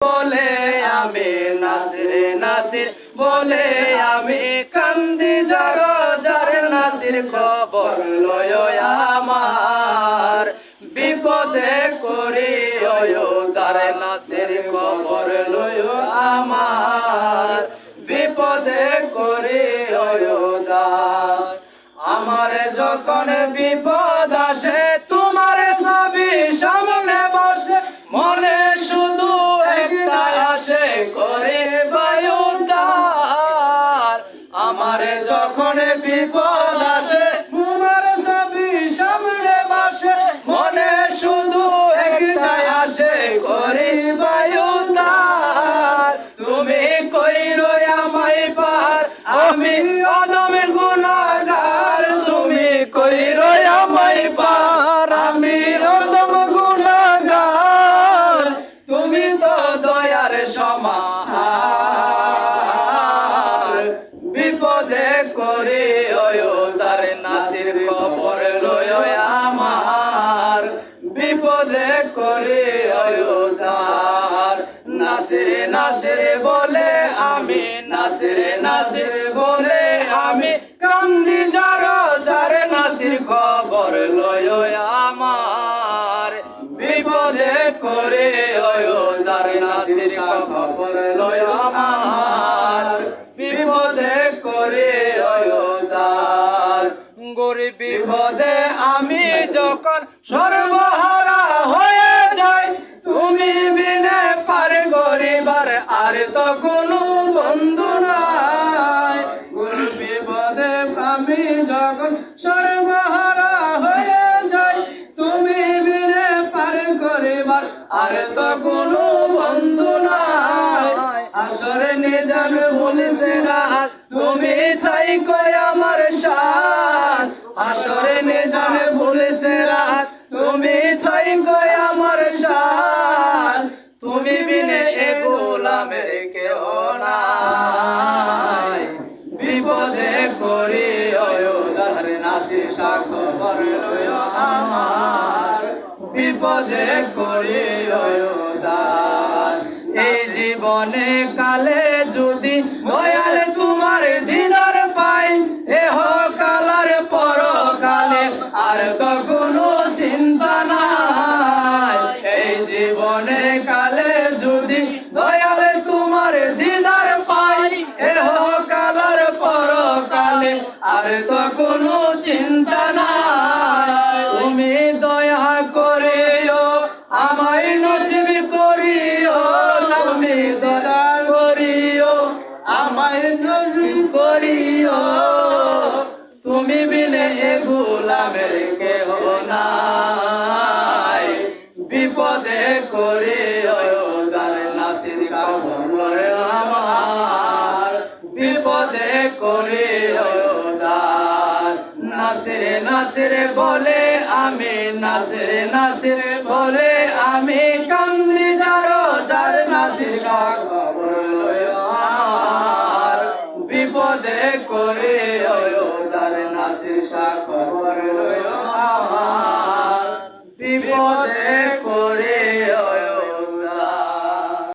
বলে আমি নাসির নাসির। বলে আমি কান্দি যার যার নাসির খবর লয় আমার। বিপদে করি তার নাসির খবর লয় আমার। বিপদে করি আমার যখন বিপদ আমার যখন বিপদ আমি নাসির নাসির বলে আমি কান্দি যার যার নাসির খবর লয় আমার। বিপদে করে তার নাসির খবর লয় আমার। বিপদে করে বিপদে আমি যখন সর্বহারা হয়ে যাই, তুমি বিনে পার গরিবার আর তো বলেছে রাত তুমি থাই কই আমার শান আসরে নিজাম বলেছে রাত তুমি থাই কই আমার শান তুমি বিনে এ গোলামের কেহ নাই। বিপদে করি অয়োধার নাসি লয় আমার। বিপদে করি কোনো চিন্তা নাই। তুমি দয়া করিও, আমায় নসিব করিও, তুমি দয়া করিও, আমায় নসিব করিও। তুমি বিনে গোলামের কেহ নাই। বিপদে করে দার নাসির খবর আমার। বিপদে করে নাসির বলে আমি নাসির নাসির বলে।